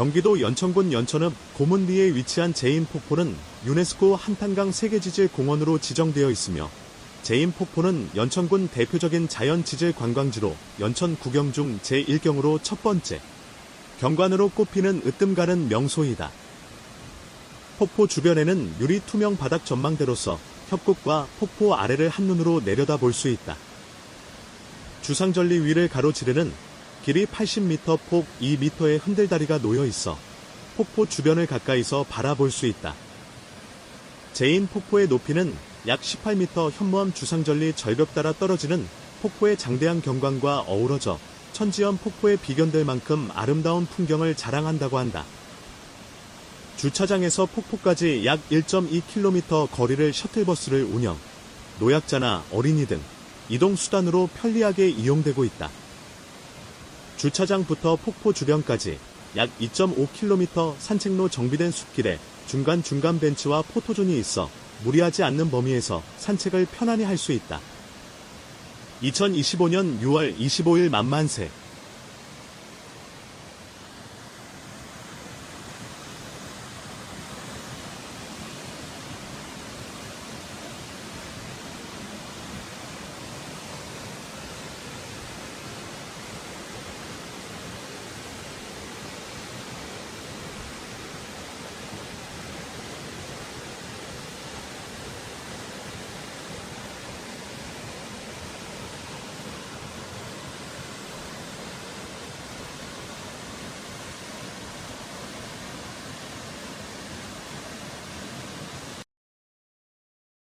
경기도 연천군 연천읍 고문리에 위치한 제인 폭포는 유네스코 한탄강 세계지질 공원으로 지정되어 있으며 제인 폭포는 연천군 대표적인 자연지질 관광지로 연천 구경 중 제1경으로 첫 번째 경관으로 꼽히는 으뜸 가는 명소이다. 폭포 주변에는 유리 투명 바닥 전망대로서 협곡과 폭포 아래를 한눈으로 내려다 볼 수 있다. 주상절리 위를 가로지르는 길이 80m, 폭 2m의 흔들다리가 놓여 있어 폭포 주변을 가까이서 바라볼 수 있다. 제인 폭포의 높이는 약 18m 현무암 주상절리 절벽 따라 떨어지는 폭포의 장대한 경관과 어우러져 천지연 폭포에 비견될 만큼 아름다운 풍경을 자랑한다고 한다. 주차장에서 폭포까지 약 1.2km 거리를 셔틀버스를 운영, 노약자나 어린이 등 이동수단으로 편리하게 이용되고 있다. 주차장부터 폭포 주변까지 약 2.5km 산책로 정비된 숲길에 중간중간 벤치와 포토존이 있어 무리하지 않는 범위에서 산책을 편안히 할 수 있다. 2025년 6월 25일 만만세